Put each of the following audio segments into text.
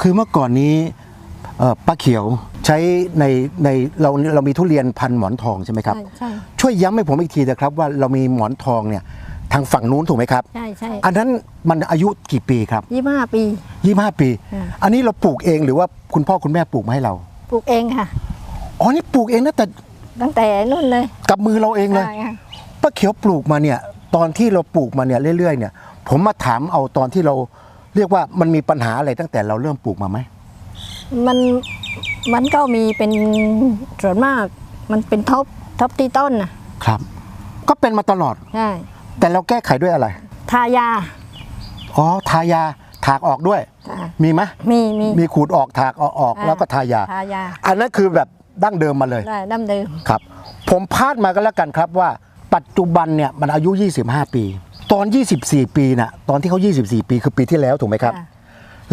คือเมื่อก่อนนี้เอ่อป้าเขียวใช้ในในเราเรามีทุเรียนพันธุ์หมอนทองใช่ไหมครับใช่ใช่ช่วยย้ำให้ผมอีกทีนะครับว่าเรามีหมอนทองเนี่ยทางฝั่งนู้นถูกไหมครับใช่ใช่อันนั้นมันอายุกี่ปีครับยี่ห้าปี25ปีค่ะอันนี้เราปลูกเองหรือว่าคุณพ่อคุณแม่ปลูกมาให้เรา ปลูกเองค่ะอ๋อนี่ปลูกเองนะแต่ตั้งแต่นู่นเลย กับมือเราเองเลยใช่ค่ะป้าเขียวปลูกมาเนี่ย ตอนที่เราปลูกมาเนี่ยเรื่อยๆเนี่ย ผมมาถามเอาตอนที่เรา เรียกว่ามันมีปัญหาอะไรตั้งแต่เราเริ่มปลูกมาไหมมันมันก็มีเป็นส่วนมาก มันเป็นท็อปท็อปที่ต้นนะครับ ก็เป็นมาตลอด ใช่ แต่เราแก้ไขด้วยอะไร ทายา อ๋อ ทายา ถากออกด้วยค่ะมีไหมมีมีมีขูดออกถากเอาออกอ่าแล้วก็ทายา ทายา อันนั้นคือแบบดั้งเดิมมาเลยได้ดั้มเดิม ครับ ผมพาดมาก็แล้วกันครับว่า ปัจจุบันเนี่ยมันอายุ 25 ปี ตอน 24 ปีน่ะตอนที่เขา 24 ปีคือปีที่แล้วถูกไหมครับ ค่ะ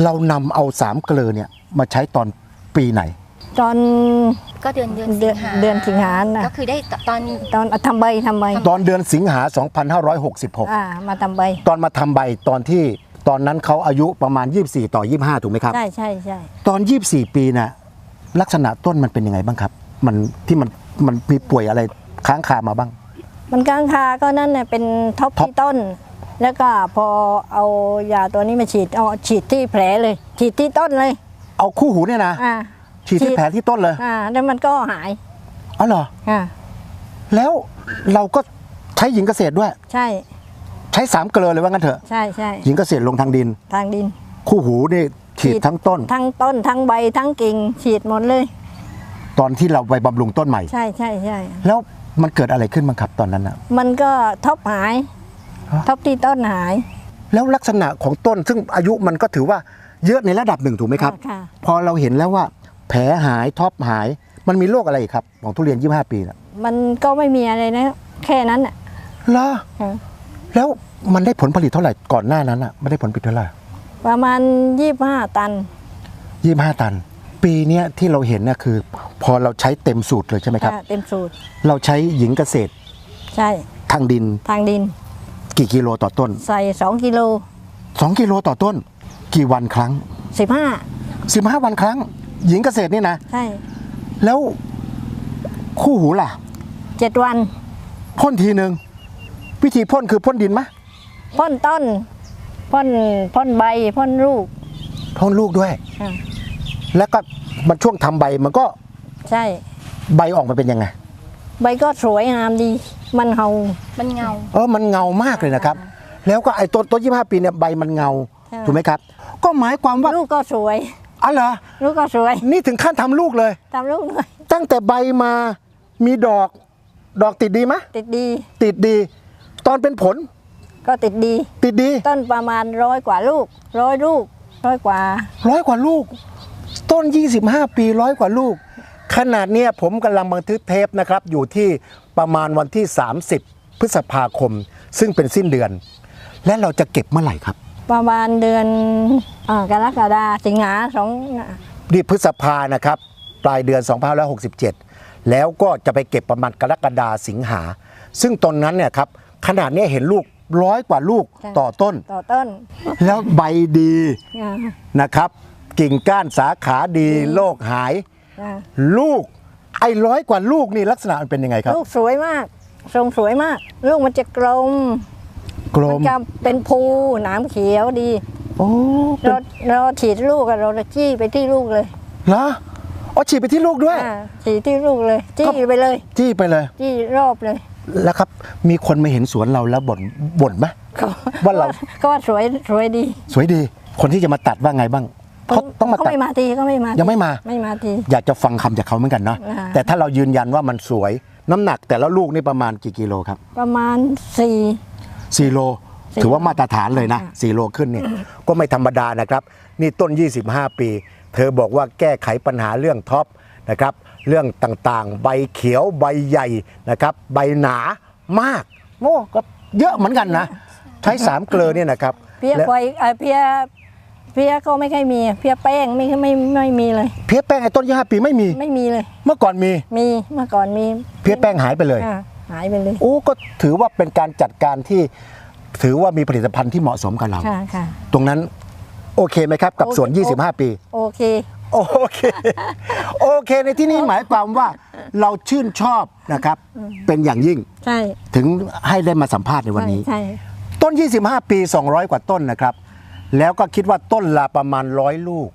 เรานำเอาสามเกลือเนี่ยมาใช้ตอนปีไหน ตอน ก็เดือนเดือนเดืสิอนงหาเดือนสิงหาน่ะ ก็คือได้ตอน ตอนทำใบทำใบตอนเดือนสิงหา 2566 อ่ามาทำใบ ตอนมาทำใบตอนที่ตอนนั้นเขาอายุประมาณ 24 ต่อ 25 ถูกไหมครับ ใช่ใช่ใช่ตอน 24 ปีน่ะลักษณะต้นมันเป็นยังไงบ้างครับ มันที่มันมันมีป่วยอะไรค้างคามาบ้าง มันกลางคาก็นั่นเนี่ยเป็นท็อปท็อป ที่ต้น แล้วก็พอเอายาตัวนี้มาฉีดเอาฉีดที่แผลเลย ฉีดที่ต้นเลย เอาคู่หูเนี่ยนะอ่า ฉีดที่แผลที่ต้นเลยอ่า แล้วมันก็หายอ๋อเหรออ่าแล้วเราก็ใช้หญิงเกษตรด้วย ใช่ใช้สามเกลือเลยว่างั้นเถอะใช่ใช่หญิงเกษตรลงทางดิน ทางดินคู่หูนี่ฉีดฉีดทั้งต้น ทั้งต้นทั้งใบทั้งกิ่งฉีดหมดเลย ตอนที่เราไปบำรุงต้นใหม่ ใช่ใช่ใช่แล้ว มันเกิดอะไรขึ้นบ้างครับตอนนั้นอะมันก็ท็อปหายฮะท็อปที่ต้นหาย แล้วลักษณะของต้นซึ่งอายุมันก็ถือว่าเยอะในระดับหนึ่งถูกไหมครับ ค่ะ พอเราเห็นแล้วว่า แผลหายท็อปหาย มันมีโรคอะไรอีกครับ ของทุเรียน 25 ปีนะมันก็ไม่มีอะไรนะ แค่นั้นอะเหรอค่ะแล้วมันได้ผลผลิตเท่าไหร่ก่อนหน้านั้นอะไม่ได้ผลผลิตเท่าไหร่ประมาณยี่ห้าตัน 25 ตัน ปีเนี้ยที่เราเห็นน่ะคือ พอเราใช้เต็มสูตรเลยใช่ไหมครับ ค่ะเต็มสูตร เราใช้หญิงเกษตรใช่ ทางดินทางดิน กี่กิโลต่อต้น ใส่สองกิโล2 กิโลต่อต้น กี่วันครั้ง สิบห้า15 วันครั้ง หญิงเกษตรนี่นะ ใช่แล้วคู่หูล่ะ เจ็ดวันพ่นทีหนึ่งวิธีพ่นคือพ่นดินไหมพ่นต้นพ่นพ่นใบพ่นลูกพ่นลูกด้วย ค่ะ แล้วก็มันช่วงทำใบมันก็ใช่ใบออกมาเป็นยังไง ใบก็สวยงามดี มันเฮามันเงาเออมันเงามากเลยนะครับ แล้วก็ไอ้ต้นต้นยี่ห้าปีเนี่ยใบมันเงาใช่ถูกไหมครับ ก็หมายความว่าลูกก็สวยอ๋อเหรอลูกก็สวย นี่ถึงขั้นทำลูกเลยทำลูกด้วยตั้งแต่ใบมามีดอกดอกติดดีไหมติดดี ติดดี ตอนเป็นผล ก็ติดดี ติดดี ต้นประมาณร้อยกว่าลูกร้อยลูกร้อยกว่า ร้อยกว่าลูก ต้น 25 ปีร้อยกว่าลูก ขนาดเนี้ยผมกำลังบันทึกเทปนะครับ อยู่ที่ประมาณวันที่ 30 พฤษภาคม ซึ่งเป็นสิ้นเดือน และเราจะเก็บเมื่อไหร่ครับ ประมาณเดือนอากรกฎาสิงหาสองนี่พฤษภานะครับ ปลายเดือน 2567 แล้วก็จะไปเก็บประมาณกรกฎาสิงหา ซึ่งตอนนั้นเนี่ยครับขนาดเนี้ยเห็นลูกร้อยกว่าลูกต่อต้น ต่อต้น แล้วใบดีอ่านะครับ กิ่งก้านสาขาดีโรคหาย อ่าลูก ไอ้ร้อยกว่าลูกนี่ลักษณะมันเป็นยังไงครับ ลูกสวยมาก ทรงสวยมาก ลูกมันจะกลมกลมัมจะเป็นภูหนามเขียวดีโอ้เป็นเราเราฉีดลูกอะเราจะจี้ไปที่ลูกเลยเหรออ๋อฉีดไปที่ลูกด้วย อ่าฉีดที่ลูกเลยจี้ไปเลย จี้ไปเลย จี้รอบเลยแล้วครับ มีคนมาเห็นสวนเราแล้วบ่นบ่นไหม เขาว่าเรา ก็ว่าสวยสวยดี สวยดี คนที่จะมาตัดว่าไงบ้าง เขาต้องมาเขาตัดไม่มาทีก็ไม่มายัยังไม่มา ไม่มาทีอยากจะฟังคำจากเขาเหมือนกันเนาะอ่าแต่ถ้าเรายืนยันว่ามันสวย น้ำหนักแต่ละลูกนี่ประมาณกี่กิโลครับประมาณสี่ 4โลสี่ถือว่ามาตรฐานเลยนะอ่า4โลขึ้นนี่ก็ไม่ธรรมดานะครับ นี่ต้น 25 ปี เธอบอกว่าแก้ไขปัญหาเรื่องท็อปนะครับ เรื่องต่างๆ ใบเขียวใบใหญ่นะครับ ใบหนามากโอ้ก็เยอะเหมือนกันนะ ใช้สามเกลือเนี่ยนะครับเพี้ยและ ไฟเอ่อเพี้ย เพี้ยก็ไม่ค่อยมีเพี้ยแป้งไม่ไม่ไม่ไม่มีเลย เพี้ยแป้งไอ้ต้น25ปีไม่มี ไม่มีเลย เมื่อก่อนมี มีเมื่อก่อนมีเพี้ยแป้งหายไปเลยอ่าหายไปเลยโอ้ก็ถือว่าเป็นการจัดการที่ถือว่ามีผลิตภัณฑ์ที่เหมาะสมกับเรา ค่ะค่ะ ตรงนั้นโอเคไหมครับ กับสวน โอเค 25 ปี โอเค โอเค โอเคในที่นี้หมายความว่าเราชื่นชอบนะครับ เป็นอย่างยิ่งใช่ถึงให้ได้มาสัมภาษณ์ในวันนี้ ใช่ต้น 25 ปี 200 กว่าต้นนะครับ แล้วก็คิดว่าต้นละประมาณร้อยลูก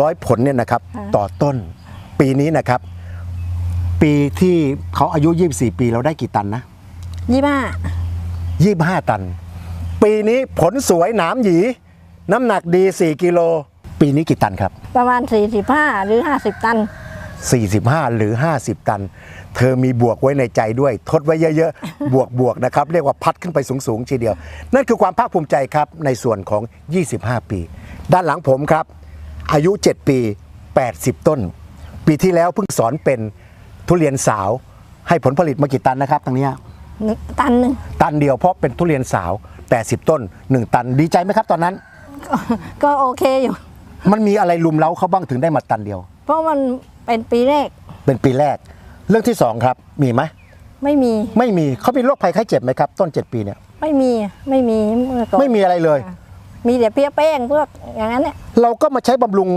ร้อยผลเนี่ยนะครับต่อต้น ปีนี้นะครับ ปีที่เขาอายุ 24 ปีเราได้กี่ตันนะยี่ห้า25ตัน ปีนี้ผลสวยหนามหยี น้ำหนักดี 4 กิโล ปีนี้กี่ตันครับ ประมาณ 45 หรือ 50 ตัน 45 หรือ 50 ตัน เธอมีบวกไว้ในใจด้วย ทดไว้เยอะๆ บวกบวกนะครับ เรียกว่าพัดขึ้นไปสูงๆทีเดียว นั่นคือความภาคภูมิใจครับ ในส่วนของ 25 ปี ด้านหลังผมครับ อายุ 7 ปี 80 ต้น ปีที่แล้วเพิ่งสอนเป็นทุเรียนสาว ให้ผลผลิตมากี่ตันนะครับตรงเนี้ยหนึ่งตันหนึ่งตันเดียวเพราะเป็นทุเรียนสาว 80 ต้น 1 ตันดีใจไหมครับตอนนั้น ก็ก็โอเคอยู่ มันมีอะไรลุมเล้าเขาบ้างถึงได้มาตันเดียว เพราะมัน เป็นปีแรก เป็นปีแรก เรื่องที่สองครับมีไหมไม่มีไม่มีเขามีโรคภัยไข้เจ็บไหมครับ ต้น7ปีเนี่ยไม่มีไม่มีเมื่อก่อนไม่มีอะไรเลย มีแต่เพี้ยแป้งพวกอย่างนั้นเนี่ยเราก็มาใช้บำรุง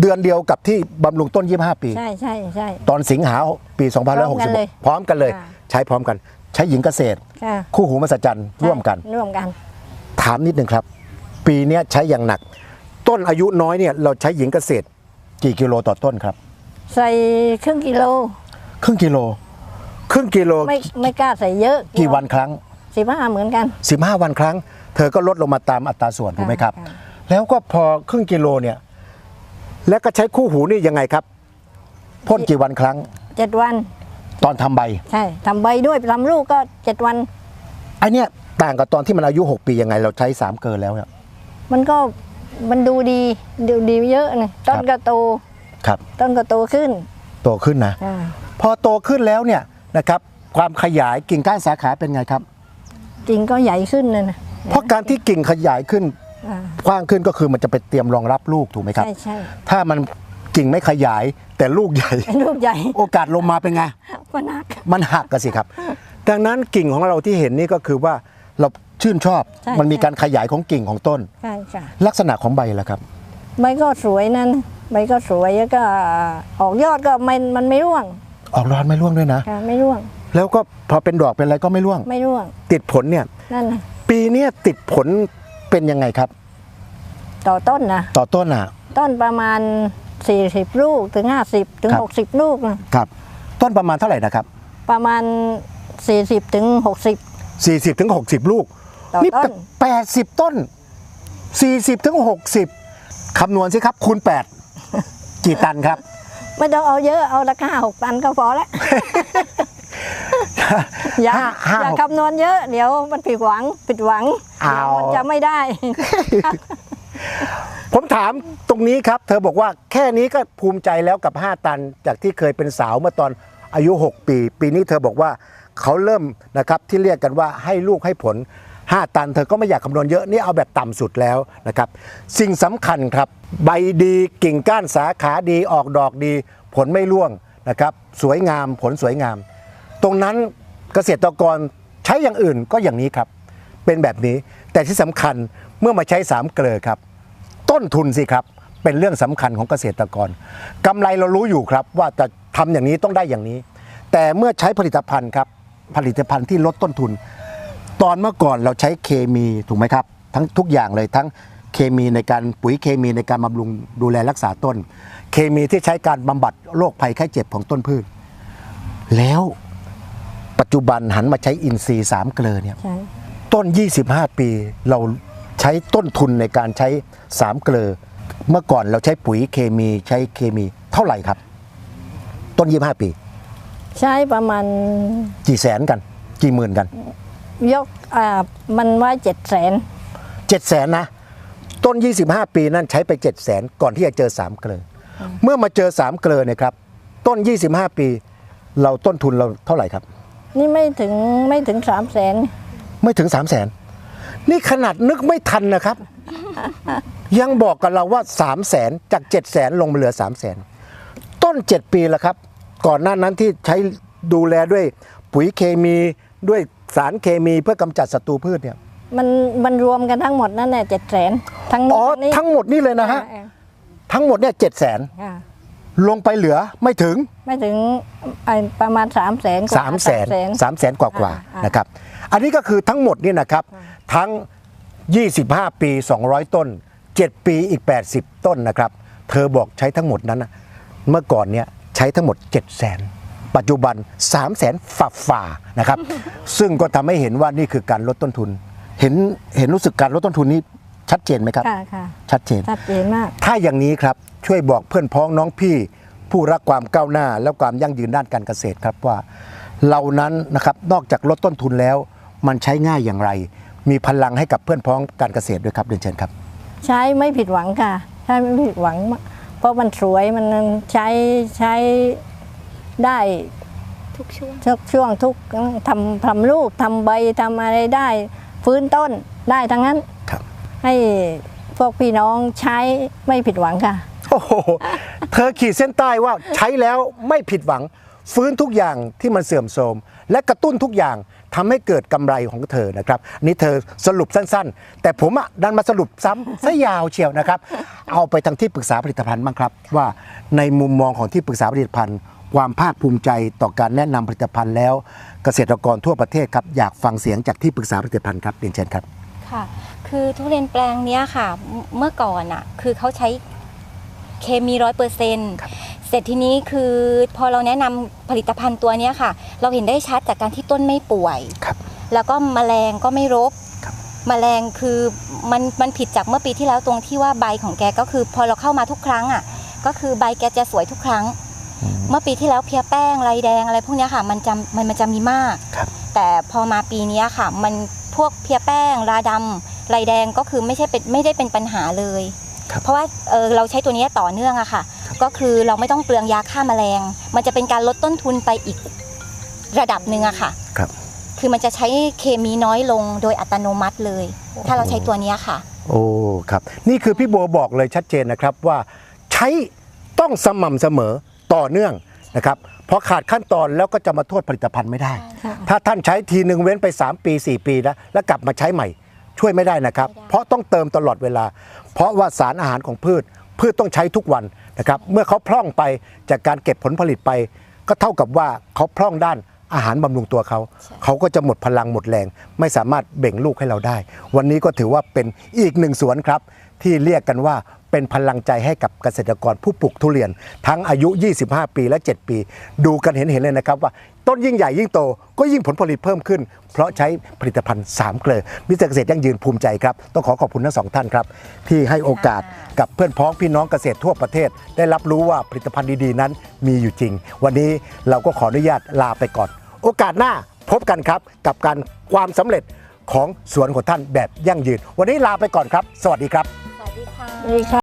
เดือนเดียวกับที่บำรุงต้น 25 ปี ใช่ใช่ใช่ ตอนสิงหาปีพร้อมกันเลย2566พร้อมกันเลยค่ะใช้พร้อมกัน ใช้หญิงเกษตรค่ะคู่หูมหัศจรรย์ร่วมกันร่วมกัน ถามนิดนึงครับ ปีเนี้ยใช้อย่างหนัก ต้นอายุน้อยเนี่ยเราใช้หญิงเกษตร กี่กิโลต่อต้นครับ ใส่ครึ่งกิโล ครึ่งกิโล ครึ่งกิโลไม่ไม่กล้าใส่เยอะกี่วันครั้งสิบห้าเหมือนกัน 15 วันครั้ง เธอก็ลดลงมาตามอัตราส่วนถูกไหมครับค่ะแล้วก็พอครึ่งกิโลเนี่ย แล้วก็ใช้คู่หูนี่ยังไงครับพ่นกี่วันครั้งเจ็ดวัน ตอนทำใบ ใช่ทำใบด้วยทำลูกก็เจ็ดวันไอเนี้ยต่างกับตอนที่มันอายุ 6 ปียังไง เราใช้ 3 เกินแล้วเนี่ยมันก็ มันดูดีดูดีเยอะเลยต้นครับก็โตครับต้นก็โตขึ้น โตขึ้นนะอ่าพอโตขึ้นแล้วเนี่ยนะครับ ความขยายกิ่งก้านสาขาเป็นไงครับจริงก็ใหญ่ขึ้นเลยนะเพราะการที่กิ่งขยายขึ้นอ่ากว้างขึ้นก็คือมันจะไปเตรียมรองรับลูกถูกไหมครับใช่ใช่ถ้ามันกิ่งไม่ขยายแต่ลูกใหญ่เป็นลูกใหญ่ โอกาสลงมาเป็นไงก็หนักมันหักกันสิครับ ดังนั้นกิ่งของเราที่เห็นนี่ก็คือว่าเรา ชื่นชอบ ใช่มันมีใช่การขยายของกิ่งของต้น ใช่ค่ะ ลักษณะของใบล่ะครับ ใบก็สวยนั่นใบก็สวยแล้วก็ออกยอดก็มันมันไม่ร่วงออกร้อนไม่ร่วงด้วยนะ ค่ะไม่ร่วงแล้วก็พอเป็นดอกเป็นอะไรก็ไม่ร่วง ไม่ร่วงติดผลเนี่ยนั่นนะปีเนี้ยติดผลเป็นยังไงครับ ต่อต้นนะต่อต้นอะ ต้นประมาณ 40 ลูกถึง 50 ถึง ครับ 60 ลูกนะครับ ต้นประมาณเท่าไหร่นะครับประมาณ 40 ถึง 60 40ถึง60 ลูก ต่อนี่ต้น แปดสิบต้น40ถึง60คำนวณสิครับ คูณ8กี่ตันครับ ไม่ต้องเอาเยอะเอาราคาหกตันก็พอแล้ว อย่าห้าห้าอย่าหก คำนวณเยอะ เดี๋ยวมันผิดหวังผิดหวังเอาเดี๋ยวมันจะไม่ได้ ผมถามตรงนี้ครับ เธอบอกว่าแค่นี้ก็ภูมิใจแล้วกับ 5 ตัน จากที่เคยเป็นสาวเมื่อตอนอายุ 6 ปี ปีนี้เธอบอกว่าเขาเริ่มนะครับที่เรียกกันว่าให้ลูกให้ผล 5 ตัน เธอก็ไม่อยากคำนวณเยอะนี่เอาแบบต่ำสุดแล้วนะครับ สิ่งสำคัญครับ ใบดีกิ่งก้านสาขาดีออกดอกดี ผลไม่ร่วงนะครับ สวยงามผลสวยงาม ตรงนั้นเกษตรกรใช้อย่างอื่นก็อย่างนี้ครับ เป็นแบบนี้แต่ที่สำคัญเมื่อมาใช้สามเกลือครับ ต้นทุนสิครับเป็นเรื่องสำคัญของเกษตรกรกำไรเรารู้อยู่ครับว่าจะทำอย่างนี้ต้องได้อย่างนี้ แต่เมื่อใช้ผลิตภัณฑ์ครับผลิตภัณฑ์ที่ลดต้นทุน ตอนเมื่อก่อนเราใช้เคมีถูกไหมครับ ทั้งทุกอย่างเลยทั้งเคมีในการปุ๋ยเคมีในการบำรุงดูแลรักษาต้น เคมีที่ใช้การบำบัดโรคภัยไข้เจ็บของต้นพืช แล้วปัจจุบันหันมาใช้อินทรีย์สามเกลือเนี่ยใช่ต้น 25 ปีเราใช้ต้นทุนในการใช้สามเกลือเมื่อก่อนเราใช้ปุ๋ยเคมีใช้เคมีเท่าไหร่ครับ ต้น 25 ปี ใช้ประมาณกี่แสนกัน กี่หมื่นกัน ยกอ่ามันไว้เจ็ดแสน7แสนนะ ต้น 25 ปีนั่นใช้ไป7แสนก่อนที่จะเจอสามเกลืออเมื่อมาเจอสามเกลือเนี่ยครับต้น 25 ปี เราต้นทุนเราเท่าไหร่ครับ นี่ไม่ถึงไม่ถึงสามแสนไม่ถึง3 0 0แสนนี่ขนาดนึกไม่ทันนะครับ ยังบอกกับเราว่า3 0 0แสนจาก7 0 0แสนลงมาเหลือ3 0 0แสนต้น7ปีแล้วครับ ก่อนหน้านั้นที่ใช้ดูแลด้วยปุ๋ยเคมีด้วย สารเคมีเพื่อกำจัดศัตรูพืชเนี่ยมันมันรวมกันทั้งหมดนั่นแหละเจ็ดแสนทั้งอ๋อนี้ทั้งหมดนี่เลยนะฮะอ่าทั้งหมดเนี่ยเจ็ดแสนอ่าลงไปเหลือไม่ถึงไม่ถึงไอ้ประมาณ3ามแสน3ามแสนสามแสนกว่ากว่าอ่านะครับอันนี้ก็คือทั้งหมดนี่นะครับทั้ง 25 ปี 200 ต้น 7 ปีอีก 80 ต้นนะครับ เธอบอกใช้ทั้งหมดนั้นนะเมื่อก่อนเนี่ยใช้ทั้งหมด 7 0 0 0 0 0 ปัจจุบัน 3 0 0 0 0 0ฝ่าฝ่าๆนะครับ ซึ่งก็ทำให้เห็นว่านี่คือการลดต้นทุน เห็นเห็นรู้สึกการลดต้นทุนนี้ชัดเจนไหมครับ ค่ะค่ะชัดเจน ชัดเจนมาก ถ้าอย่างนี้ครับช่วยบอกเพื่อนพ้องน้องพี่ ผู้รักความก้าวหน้า และความยั่งยืนด้านการเกษตรครับว่าเรานั้นนะครับนอกจากลดต้นทุนแล้ว มันใช้ง่ายอย่างไร มีพลังให้กับเพื่อนพ้องการเกษตรด้วยครับเรียนเชิญครับ ใช้ไม่ผิดหวังค่ะ ใช้ไม่ผิดหวัง เพราะมันสวยมันใช้ใช้ ได้ทุกช่วงทุกช่วงทุกทำทำลูกทำใบทำอะไรได้ ฟื้นต้นได้ทั้งนั้นครับให้พวกพี่น้องใช้ไม่ผิดหวังค่ะโอ้โหเธอขีดเส้นใต้ว่าใช้แล้วไม่ผิดหวัง ฟื้นทุกอย่างที่มันเสื่อมโทรมและกระตุ้นทุกอย่างทำให้เกิดกำไรของเธอนะครับอันนี่เธอสรุปสั้นๆ แต่ผมอะดันมาสรุปซ้ำซะยาวเชียวนะครับ เอาไปทางที่ปรึกษาผลิตภัณฑ์บ้างครับ ว่าในมุมมองของที่ปรึกษาผลิตภัณฑ์ ความภาคภูมิใจต่อการแนะนำผลิตภัณฑ์แล้วเกษตรกรทั่วประเทศครับอยากฟังเสียงจากที่ปรึกษาผลิตภัณฑ์ครับเรียนเชิญครับค่ะคือทุเรียนแปลงเนี้ยค่ะเมื่อก่อนอะคือเขาใช้เคมีร้อยเปอร์เซ็นต์เสร็จทีนี้คือพอเราแนะนำผลิตภัณฑ์ตัวเนี้ยค่ะ เราเห็นได้ชัดจากการที่ต้นไม่ป่วยครับแล้วก็แมลงก็ไม่รบครับแมลงคือมันมันผิดจากเมื่อปีที่แล้วตรงที่ว่าใบของแกก็คือ พอเราเข้ามาทุกครั้งอะก็คือใบแกจะสวยทุกครั้ง เมื่อปีที่แล้วเพลียแป้งลายแดงอะไรพวกเนี้ยค่ะมันจะมันมันจะมีมากครับแต่พอมาปีเนี้ยค่ะ มันพวกเพลียแป้งราดำลายแดงก็คือไม่ใช่เป็นไม่ได้เป็นปัญหาเลยครับเพราะว่าเออเราใช้ตัวเนี้ยต่อเนื่องอะค่ะ ก็คือเราไม่ต้องเปลืองยาฆ่าแมลง มันจะเป็นการลดต้นทุนไปอีกระดับหนึ่งอะค่ะครับคือมันจะใช้เคมีน้อยลงโดยอัตโนมัติเลย ถ้าเราใช้ตัวเนี้ยค่ะ โอ้ครับ นี่คือพี่โบบอกเลยชัดเจนนะครับว่าใช้ต้องสม่ำเสมอ ต่อเนื่องนะครับเพราะขาดขั้นตอนแล้วก็จะมาโทษผลิตภัณฑ์ไม่ได้ค่ะถ้าท่านใช้ทีหนึ่งเว้นไป 3 ปี 4 ปีนะแล้วกลับมาใช้ใหม่ ช่วยไม่ได้นะครับไม่ได้เพราะต้องเติมตลอดเวลา เพราะว่าสารอาหารของพืช พืชต้องใช้ทุกวันนะครับเมื่อเขาพร่องไปจากการเก็บผลผลิตไป ก็เท่ากับว่าเขาพร่องด้านอาหารบำรุงตัวเขา เขาก็จะหมดพลังหมดแรง ไม่สามารถเบ่งลูกให้เราได้ วันนี้ก็ถือว่าเป็นอีกหนึ่งสวนครับ ที่เรียกกันว่า เป็นพลังใจให้กับเกษตรกรผู้ปลูกทุเรียน ทั้งอายุ 25 ปีและ 7 ปี ดูกันเห็นเห็นๆเลยนะครับว่าต้นยิ่งใหญ่ยิ่งโตก็ยิ่งผลผลิตเพิ่มขึ้น เพราะใช้ผลิตภัณฑ์ 3 เกลือมิสเตอร์เกษตรยั่งยืนภูมิใจครับ ต้องขอขอบคุณทั้งสองท่านครับ ที่ให้โอกาสกับเพื่อนพ้องพี่น้องเกษตรทั่วประเทศ ได้รับรู้ว่าผลิตภัณฑ์ดีๆ นั้นมีอยู่จริง วันนี้เราก็ขออนุญาตลาไปก่อน โอกาสหน้าพบกันครับกับการความสำเร็จของสวนของท่านแบบยั่งยืน วันนี้ลาไปก่อนครับ สวัสดีครับ สวัสดีค่ะดีค่ะ